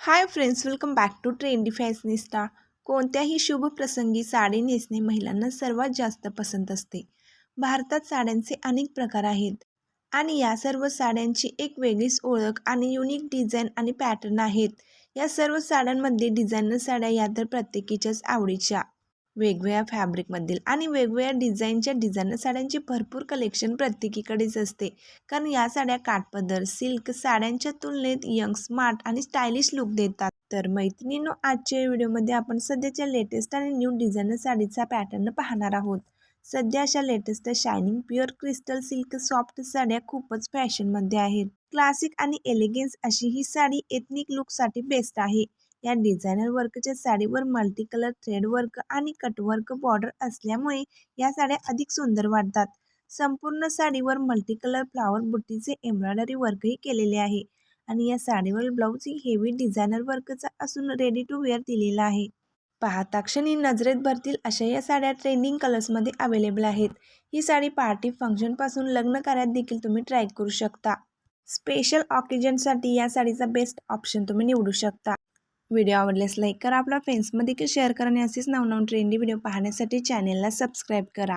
Hi friends welcome back to trendy fashionista कोणत्याही शुभ प्रसंगी साडी नेसणे महिलांना सर्वात जास्त पसंत असते. भारतात साड्यांचे अनेक प्रकार आहेत. आणि या सर्व साड्यांची एक वेगळीच ओळख आणि युनिक डिझाईन आणि पॅटर्न आहेत. या सर्व साड्यांमध्ये डिझायनर साड्या या तर प्रत्येकीच्याच आवडीच्या. वेगवेगळ्या फॅब्रिकमधील आणि वेगवेगळ्या डिझाईनच्या डिझायनर साड्यांचे भरपूर कलेक्शन प्रत्येकीकडेच असते. कारण या साड्या काठपदर सिल्क साड्यांच्या तुलनेत यंग स्मार्ट आणि स्टायलिश लुक देतात. तर मैत्रिणींनो आजच्या व्हिडिओमध्ये आपण सध्याच्या लेटेस्ट आणि न्यू डिझायनर साडीचा पॅटर्न पाहणार आहोत. सध्या अशा latest shining pure crystal silk soft साड्या खूपच फॅशनमध्ये आहेत. क्लासिक आणि एलिगन्स अशी ही साडी एथनिक लुकसाठी बेस्ट आहे. या डिझायनर वर्कच्या साडीवर मल्टी कलर थ्रेड वर्क आणि कटवर्क बॉर्डर असल्यामुळे या साड्या अधिक सुंदर वाटतात. संपूर्ण साडीवर मल्टी कलर फ्लावर बुट्टीचे एम्ब्रॉयडरी वर्कही केलेले आहे आणि या साडीवर ब्लाऊज ही हेवी डिझायनर वर्कचा असून रेडी टू वेअर दिलेला आहे. पाहता क्षणी नजरेत भरतील अशा या साड्या ट्रेंडिंग कलर्समध्ये अवेलेबल आहेत. ही साडी पार्टी फंक्शनपासून लग्न कार्यात देखील तुम्ही ट्राय करू शकता. स्पेशल ऑकेजनसाठी या साडीचा बेस्ट ऑप्शन तुम्ही निवडू शकता. व्हिडिओ आवडल्यास लाईक करा. आपल्या फ्रेंड्समध्ये की शेअर करा आणि असेच नवनवीन ट्रेंडी व्हिडिओ पाहण्यासाठी चॅनेलला सबस्क्राईब करा.